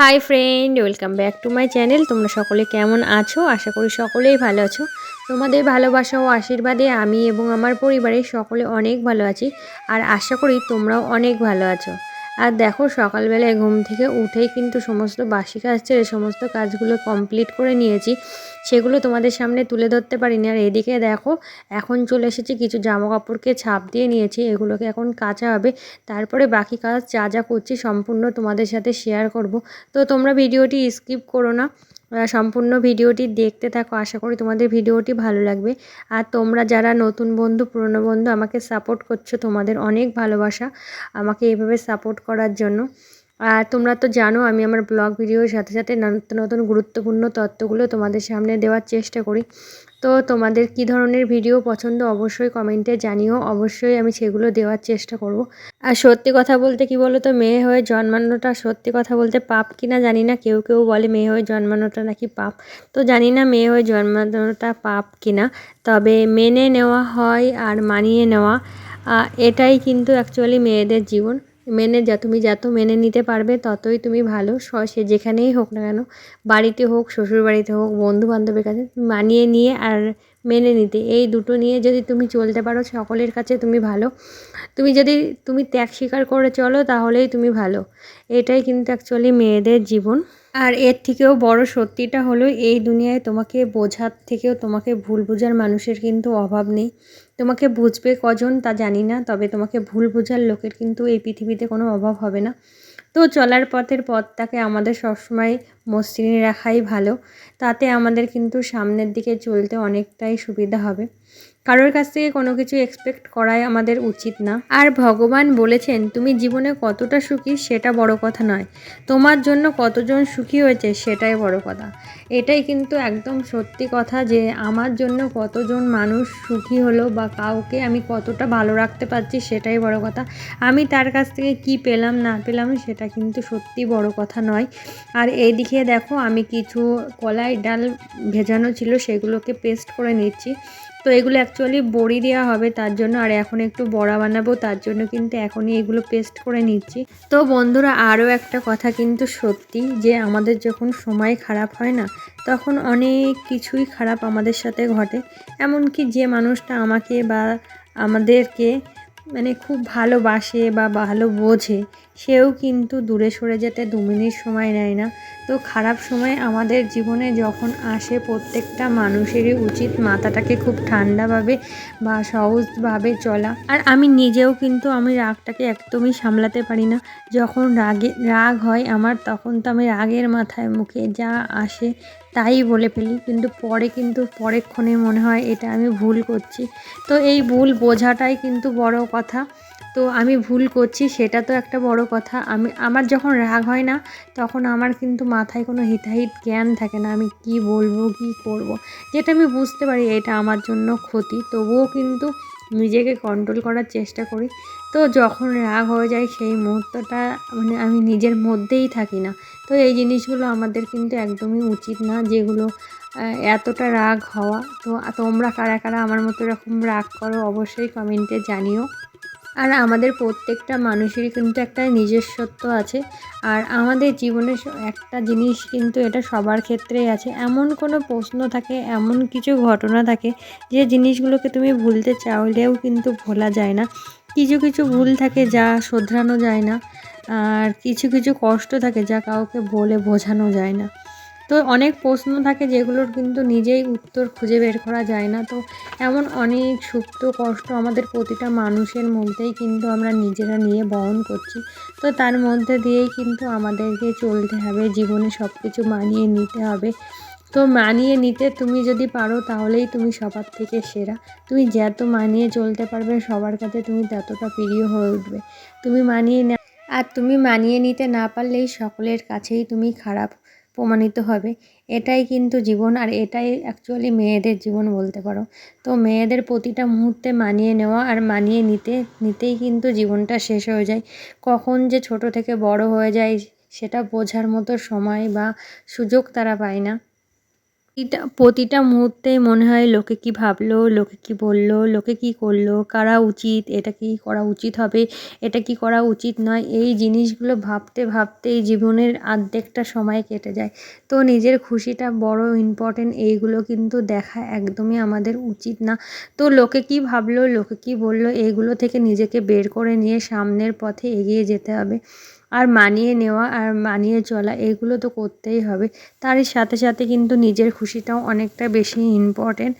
Hi friend welcome back to my channel তোমরা সকলে কেমন আছো? আশা করি সকলেই ভালো আছো। তোমাদের ভালোবাসা ও আশীর্বাদে আমি এবং আমার পরিবারের সকলে অনেক ভালো আছি। আর আশা করি তোমরাও অনেক ভালো আছো। আর দেখো সকালবেলায় ঘুম থেকে উঠেই কিন্তু সমস্ত বাসি কাজ ছেড়ে সমস্ত কাজগুলো কমপ্লিট করে নিয়েছি। সেগুলো তোমাদের সামনে তুলে ধরতে পারিনি। আর এদিকে দেখো, এখন চলে এসেছি, কিছু জামা কাপড়কে ছাপ দিয়ে নিয়েছি, এগুলোকে এখন কাঁচা হবে। তারপরে বাকি কাজ যা যা করছি সম্পূর্ণ তোমাদের সাথে শেয়ার করব। তো তোমরা ভিডিওটি স্কিপ করো না। সম্পূর্ণ ভিডিওটি দেখতে থাকো। আশা করি তোমাদের ভিডিওটি ভালো লাগবে। আর তোমরা যারা নতুন বন্ধু, পুরনো বন্ধু, আমাকে সাপোর্ট করছ, তোমাদের অনেক ভালোবাসা আমাকে এভাবে সাপোর্ট করার জন্য। আর তোমরা তো জানো, আমি আমার ব্লগ ভিডিওর সাথে সাথে নতুন নতুন গুরুত্বপূর্ণ তথ্যগুলো তোমাদের সামনে দেওয়ার চেষ্টা করি। তো তোমাদের কি ধরনের ভিডিও পছন্দ অবশ্যই কমেন্টে জানিও, অবশ্যই আমি সেগুলো দেওয়ার চেষ্টা করব। আর সত্যি কথা বলতে কি বলো তো মেয়ে হয়ে জন্মানোটা সত্যি কথা বলতে পাপ কিনা জানি না, কেউ কেউ বলে মেয়ে হয়ে জন্মানোটা নাকি পাপ। তো জানি না মেয়ে হয়ে জন্মানোটা পাপ কিনা, তবে মেনে নেওয়া হয় আর মানিয়ে নেওয়া এটাই কিন্তু অ্যাকচুয়ালি মেয়েদের জীবন। মেনে যা, তুমি যত মেনে নিতে পারবে ততই তুমি ভালো। সে যেখানেই হোক না কেন, বাড়িতে হোক শ্বশুর বাড়িতে হোক বন্ধু বান্ধবের কাছে মানিয়ে নিয়ে আর মেনে নিতে। এই দুটো নিয়ে যদি তুমি চলতে পারো, সকলের কাছে তুমি ভালো। তুমি যদি তুমি ত্যাগ স্বীকার করে চলো, তাহলেই তুমি ভালো। এটাই কিন্তু অ্যাকচুয়ালি মেয়েদের জীবন। আর এর থেকেও বড় সত্যিটা হলো, এই দুনিয়ায় তোমাকে বোঝার থেকেও তোমাকে ভুল বোঝার মানুষের কিন্তু অভাব নেই। তোমাকে বুঝবে কজন তা জানি না, তবে তোমাকে ভুল বোঝার লোকের কিন্তু এই পৃথিবীতে কোনো অভাব হবে না। তো চলার পথের পথটাকে আমাদের সবসময় মসৃণ রাখাই ভালো, তাতে আমাদের কিন্তু সামনের দিকে চলতে অনেকটাই সুবিধা হবে। কারোর কাছ থেকে কোনো কিছু এক্সপেক্ট করাই আমাদের উচিত না। আর ভগবান বলেছেন, তুমি জীবনে কতটা সুখী সেটা বড় কথা নয়। তোমার জন্য কতজন সুখী হয়েছে সেটাই বড় কথা। এটাই কিন্তু একদম সত্যি কথা যে আমার জন্য কতজন মানুষ সুখী হলো বা কাউকে আমি কতটা ভালো রাখতে পারছি সেটাই বড় কথা। আমি তার কাছ থেকে কি পেলাম, না পেলাম সেটা কিন্তু সত্যি বড় কথা নয়। আর এইদিকে দেখো, আমি কিছু কলাই ডাল ভেজানো ছিল, সেগুলোকে পেস্ট করে নিচ্ছি। তো এগুলো অ্যাকচুয়ালি বড়ি দেওয়া হবে তার জন্য, আর এখন একটু বড়া বানাবো তার জন্য কিন্তু এখনই এগুলো পেস্ট করে নিচ্ছি। তো বন্ধুরা, আরও একটা কথা কিন্তু সত্যি যে আমাদের যখন সময় খারাপ হয় না, তখন অনেক কিছুই খারাপ আমাদের সাথে ঘটে। এমনকি যে মানুষটা আমাকে বা আমাদেরকে মানে খুব ভালোবাসে বা ভালো বোঝে, সেও কিন্তু দূরে সরে যেতে দু মিনিট সময় নেয় না। তো খারাপ সময় আমাদের জীবনে যখন আসে, প্রত্যেকটা মানুষেরই উচিত মাথাটাকে খুব ঠান্ডাভাবে বা সহজভাবে চলা। আর আমি নিজেও কিন্তু আমি রাগটাকে একদমই সামলাতে পারি না। যখন রাগে, রাগ হয় আমার, তখন তো আমি রাগের মাথায় মুখে যা আসে তাই বলে ফেলি, কিন্তু পরে কিন্তু পরেক্ষণে মনে হয় এটা আমি ভুল করছি। তো এই ভুল বোঝাটাই কিন্তু বড় কথা। তো আমি ভুল করছি, সেটা তো একটা বড় কথা। আমি, আমার যখন রাগ হয় না, তখন আমার কিন্তু মাথায় কোনো হিতাহিত জ্ঞান থাকে না, আমি কি বলব, কি করব। যেটা আমি বুঝতে পারি, এটা আমার জন্য ক্ষতি। তবুও কিন্তু নিজেকে কন্ট্রোল করার চেষ্টা করি। তো যখন রাগ হয়ে যায়, সেই মুহূর্তটা মানে আমি নিজের মধ্যেই থাকি না। তো এই জিনিসগুলো আমাদের কিন্তু একদমই উচিত না, যেগুলো এতটা রাগ হওয়া। তো তোমরা কারা কারা আমার মতো এরকম রাগ করো অবশ্যই কমেন্টে জানিও। আর আমাদের প্রত্যেকটা মানুষেরই কিন্তু একটা নিজস্বত্ব আছে। আর আমাদের জীবনে একটা জিনিস কিন্তু এটা সবার ক্ষেত্রেই আছে। এমন কোনো প্রশ্ন থাকে, এমন কিছু ঘটনা থাকে, যে জিনিসগুলোকে তুমি ভুলতে চাইলেও কিন্তু ভোলা যায় না। কিছু কিছু ভুল থাকে যা শোধরানো যায় না। আর কিছু কিছু কষ্ট থাকে যা কাউকে বলে বোঝানো যায় না। তো অনেক প্রশ্ন থাকে যেগুলোর কিন্তু নিজেই উত্তর খুঁজে বের করা যায় না। তো এমন অনেক সুপ্ত কষ্ট আমাদের প্রতিটা মানুষের মধ্যেই কিন্তু আমরা নিজেরা নিয়ে বহন করছি। তো তার মধ্যে দিয়েই কিন্তু আমাদেরকে চলতে হবে, জীবনে সব কিছু মানিয়ে নিতে হবে। তো মানিয়ে নিতে তুমি যদি পারো তাহলেই তুমি সবার থেকে সেরা। তুমি যত মানিয়ে চলতে পারবে সবার কাছে তুমি ততটা প্রিয় হয়ে উঠবে। তুমি মানিয়ে আর তুমি মানিয়ে নিতে না পারলেই সকলের কাছেই তুমি খারাপ প্রমাণিত হবে। এটাই কিন্তু জীবন আর এটাই অ্যাকচুয়ালি মেয়েদের জীবন বলতে পারো। তো মেয়েদের প্রতিটা মুহূর্তে মানিয়ে নেওয়া আর মানিয়ে নিতে, নিতেই কিন্তু জীবনটা শেষ হয়ে যায়। কখন যে ছোট থেকে বড় হয়ে যায়, সেটা বোঝার মতো সময় বা সুযোগ তারা পায় না। প্রতিটা মুহূর্তেই মনে হয় লোকে কি ভাবলো, লোকে কি বলল, লোকে কি করল, কারা উচিত, এটা কি করা উচিত হবে, এটা কি করা উচিত নয়, এই জিনিসগুলো ভাবতে ভাবতেই জীবনের আর্ধেকটা সময় কেটে যায়। তো নিজের খুশিটা বড় ইম্পর্টেন্ট এইগুলো কিন্তু দেখা একদমই আমাদের উচিত না। তো লোকে কি ভাবলো, লোকে কি বলল, এইগুলো থেকে নিজেকে বের করে নিয়ে সামনের পথে এগিয়ে যেতে হবে। আর মানিয়ে নেওয়া আর মানিয়ে চলা, এগুলো তো করতেই হবে। তারই সাথে সাথে কিন্তু নিজের খুশিটাও অনেকটা বেশি ইম্পর্টেন্ট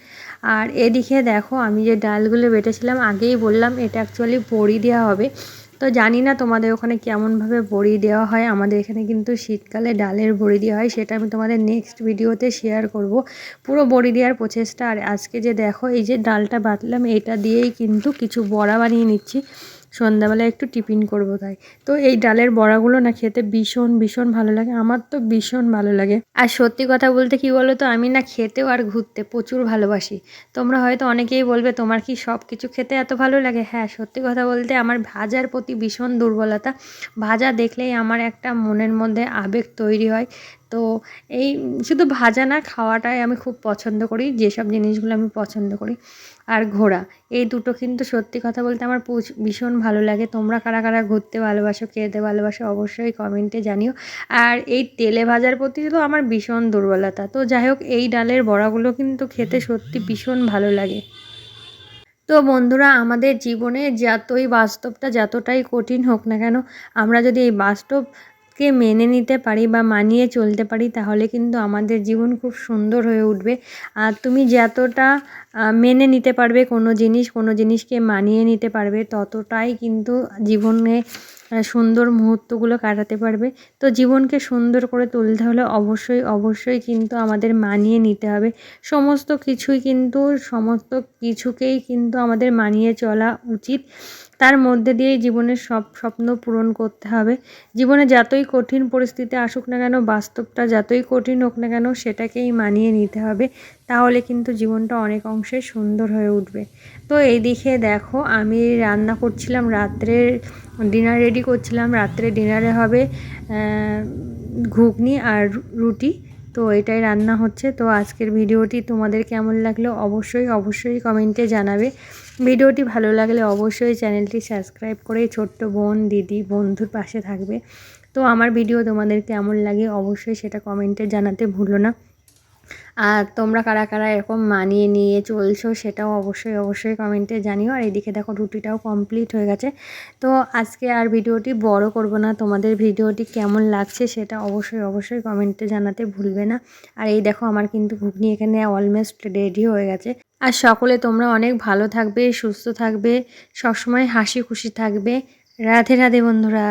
আর এদিকে দেখো, আমি যে ডালগুলো বেটেছিলাম, আগেই বললাম এটা অ্যাকচুয়ালি বড়ি দেওয়া হবে। তো জানি না তোমাদের ওখানে কেমনভাবে বড়ি দেওয়া হয়। আমাদের এখানে কিন্তু শীতকালে ডালের বড়ি দেওয়া হয়, সেটা আমি তোমাদের নেক্সট ভিডিওতে শেয়ার করব। পুরো বড়ি দেওয়ার প্রচেষ্টা আর আজকে যে দেখো, এই যে ডালটা বাটলাম, এটা দিয়েই কিন্তু কিছু বড়া বানিয়ে নিচ্ছি। সন্ধ্যাবেলা একটু টিফিন করব তাই। তো এই ডালের বড়াগুলো না খেতে ভীষণ ভীষণ ভালো লাগে। আমার তো ভীষণ ভালো লাগে। আর সত্যি কথা বলতে কি বলো তো আমি না খেতেও আর ঘুরতে প্রচুর ভালোবাসি। তোমরা হয়তো অনেকেই বলবে, তোমার কি সব কিছু খেতে এত ভালো লাগে? হ্যাঁ সত্যি কথা বলতে আমার ভাজার প্রতি ভীষণ দুর্বলতা। ভাজা দেখলেই আমার একটা মনের মধ্যে আবেগ তৈরি হয়। তো এই শুধু ভাজা না, খাওয়াটাই আমি খুব পছন্দ করি, যেসব জিনিসগুলো আমি পছন্দ করি। আর ঘোরা এই দুটো কিন্তু সত্যি কথা বলতে আমার ভীষণ ভালো লাগে। তোমরা কারা কারা ঘুরতে ভালোবাসো, খেতে ভালোবাসো, অবশ্যই কমেন্টে জানিও। আর এই তেলে ভাজার প্রতি তো আমার ভীষণ দুর্বলতা। তো যাই হোক, এই ডালের বড়াগুলো কিন্তু খেতে সত্যি ভীষণ ভালো লাগে। তো বন্ধুরা, আমাদের জীবনে যতই বাস্তবটা যতটাই কঠিন হোক না কেন, আমরা যদি এই বাস্তব কে মেনে নিতে পারি বা মানিয়ে চলতে পারি, তাহলে কিন্তু আমাদের জীবন খুব সুন্দর হয়ে উঠবে। আর তুমি যতটা মেনে নিতে পারবে কোনো জিনিস, কোনো জিনিসকে মানিয়ে নিতে পারবে, ততটাই কিন্তু জীবনে সুন্দর মুহূর্তগুলো কাটাতে পারবে। তো জীবনকে সুন্দর করে তুলতে হলে অবশ্যই অবশ্যই কিন্তু আমাদের মানিয়ে নিতে হবে। সমস্ত কিছুই কিন্তু, সমস্ত কিছুকেই কিন্তু আমাদের মানিয়ে চলা উচিত। তার মধ্যে দিয়েই জীবনের সব স্বপ্ন পূরণ করতে হবে। জীবনে যতই কঠিন পরিস্থিতি আসুক না কেন, বাস্তবটা যতই কঠিন হোক না কেন, সেটাকেই মানিয়ে নিতে হবে। তাহলে কিন্তু জীবনটা অনেক অংশে সুন্দর হয়ে উঠবে। তো এই দিকে দেখো, আমি রান্না করছিলাম রাত্রে ডিনার রেডি করছিলাম। রাত্রে ডিনারে হবে ঘুগনি আর রুটি। তো এটাই রান্না হচ্ছে। তো আজকের ভিডিওটি তোমাদের কেমন লাগল অবশ্যই অবশ্যই কমেন্টে জানাবে। ভিডিওটি ভালো লাগলে অবশ্যই চ্যানেলটি সাবস্ক্রাইব করে ছোট্ট বোন, দিদি, বন্ধুর পাশে থাকবে। তো আমার ভিডিও তোমাদের কেমন লাগে অবশ্যই সেটা কমেন্টে জানাতে ভুলো না। আর তোমরা কারা কারা এরকম মানিয়ে নিয়ে চলছো সেটাও অবশ্যই অবশ্যই কমেন্টে জানিও। আর এদিকে দেখো রুটিটাও কমপ্লিট হয়ে গেছে। তো আজকে আর ভিডিওটি বড় করব না। তোমাদের ভিডিওটি কেমন লাগছে সেটা অবশ্যই অবশ্যই কমেন্টে জানাতে ভুলবে না। আর এই দেখো আমার কিন্তু ঘুগনি এখানে অলমোস্ট রেডি হয়ে গেছে। আর সকলে তোমরা অনেক ভালো থাকবে, সুস্থ থাকবে, সবসময় হাসি খুশি থাকবে। রাধে রাধে বন্ধুরা।